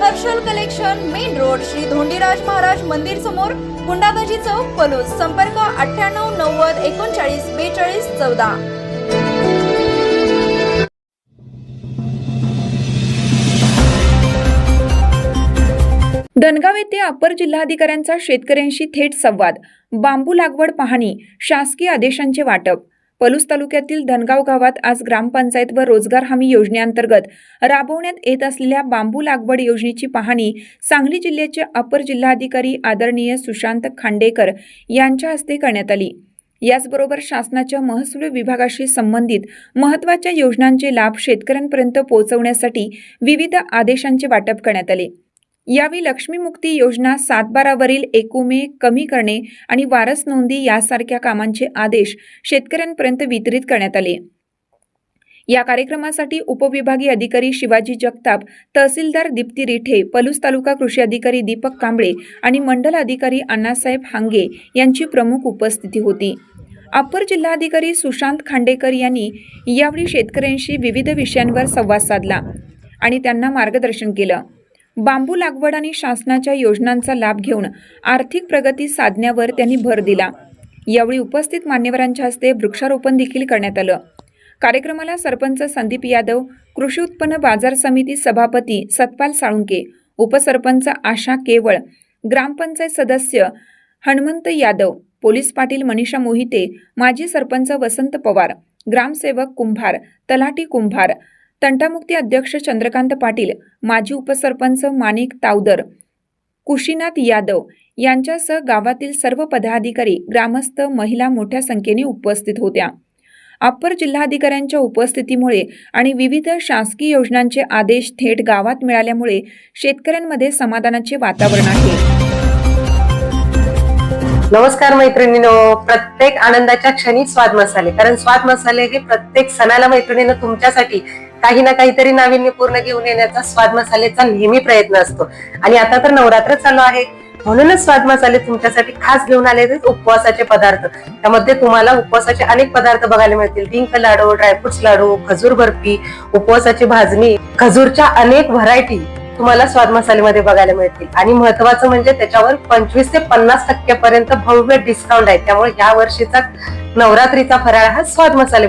Harshal collection main road Shri Dhondiraj Maharaj मंदिर समोर गुंडागजी चौक पलूस. संपर्क अठ्ठ्याण्णव नव्वद एकोणचाळीस बेचाळीस चौदा. धनगाव येथे अपर जिल्हाधिकाऱ्यांचा शेतकऱ्यांशी थेट संवाद. बांबू लागवड पाहणी शासकीय आदेशांचे वाटप. पलूस तालुक्यातील धनगाव गावात आज ग्रामपंचायत व रोजगार हमी योजनेअंतर्गत राबवण्यात येत असलेल्या बांबू लागवड योजनेची पाहणी सांगली जिल्ह्याचे अपर जिल्हाधिकारी आदरणीय सुशांत खांडेकर यांच्या हस्ते करण्यात आली. याचबरोबर शासनाच्या महसूल विभागाशी संबंधित महत्त्वाच्या योजनांचे लाभ शेतकऱ्यांपर्यंत पोहोचवण्यासाठी विविध आदेशांचे वाटप करण्यात आले. यावेळी लक्ष्मीमुक्ती योजना सातबारावरील एकूमे कमी करणे आणि वारस नोंदी यासारख्या कामांचे आदेश शेतकऱ्यांपर्यंत वितरित करण्यात आले. या कार्यक्रमासाठी उपविभागीय अधिकारी शिवाजी जगताप तहसीलदार दीप्ती रिठे पलूस तालुका कृषी अधिकारी दीपक कांबळे आणि मंडल अधिकारी अण्णासाहेब हांगे यांची प्रमुख उपस्थिती होती. अप्पर जिल्हाधिकारी सुशांत खांडेकर यांनी यावेळी शेतकऱ्यांशी विविध विषयांवर संवाद साधला आणि त्यांना मार्गदर्शन केलं. बांबू लागवड आणि शासनाच्या योजनांचा लाभ घेऊन आर्थिक प्रगती साधण्यावर त्यांनी भर दिला. यावेळी उपस्थित मान्यवरांच्या हस्ते वृक्षारोपण देखील करण्यात आलं. कार्यक्रमाला सरपंच संदीप यादव कृषी उत्पन्न बाजार समिती सभापती सतपाल साळुंके उपसरपंच आशा केवळ ग्रामपंचायत सदस्य हनुमंत यादव पोलीस पाटील मनीषा मोहिते माजी सरपंच वसंत पवार ग्रामसेवक कुंभार तलाठी कुंभार तंटामुक्ती अध्यक्ष चंद्रकांत पाटील माजी उपसरपंच माणिक तावदर कुशीनाथ यादव यांच्यासह गावातील सर्व पदाधिकारी ग्रामस्थ महिला मोठ्या संख्येने उपस्थित होत्या. अप्पर जिल्हाधिकाऱ्यांच्या उपस्थितीमुळे आणि विविध शासकीय योजनांचे आदेश थेट गावात मिळाल्यामुळे शेतकऱ्यांमध्ये समाधानाचे वातावरण आहे. नमस्कार मैत्रिणीनो. प्रत्येक आनंदाच्या क्षणी स्वाद मसाले. कारण स्वाद मसाले हे प्रत्येक सणाला मैत्रिणीनं तुमच्यासाठी काही ना काहीतरी नाविन्यपूर्ण घेऊन येण्याचा स्वाद मसालेचा नेहमी प्रयत्न असतो. आणि आता तर नवरात्र चालू आहे. म्हणूनच स्वाद मसाले तुमच्यासाठी खास घेऊन आले उपवासाचे पदार्थ. त्यामध्ये तुम्हाला उपवासाचे अनेक पदार्थ बघायला मिळतील. डिंक लाडू ड्रायफ्रुट्स लाडू खजूर बर्फी उपवासाची भाजणी खजूरच्या अनेक व्हरायटी तुम्हाला स्वाद मसालेमध्ये बघायला मिळतील. आणि महत्वाचं म्हणजे त्याच्यावर पंचवीस ते पन्नास टक्क्यापर्यंत भव्य डिस्काउंट आहे. त्यामुळे या वर्षीचा नवरात्रीचा फराळ हा स्वाद मसाले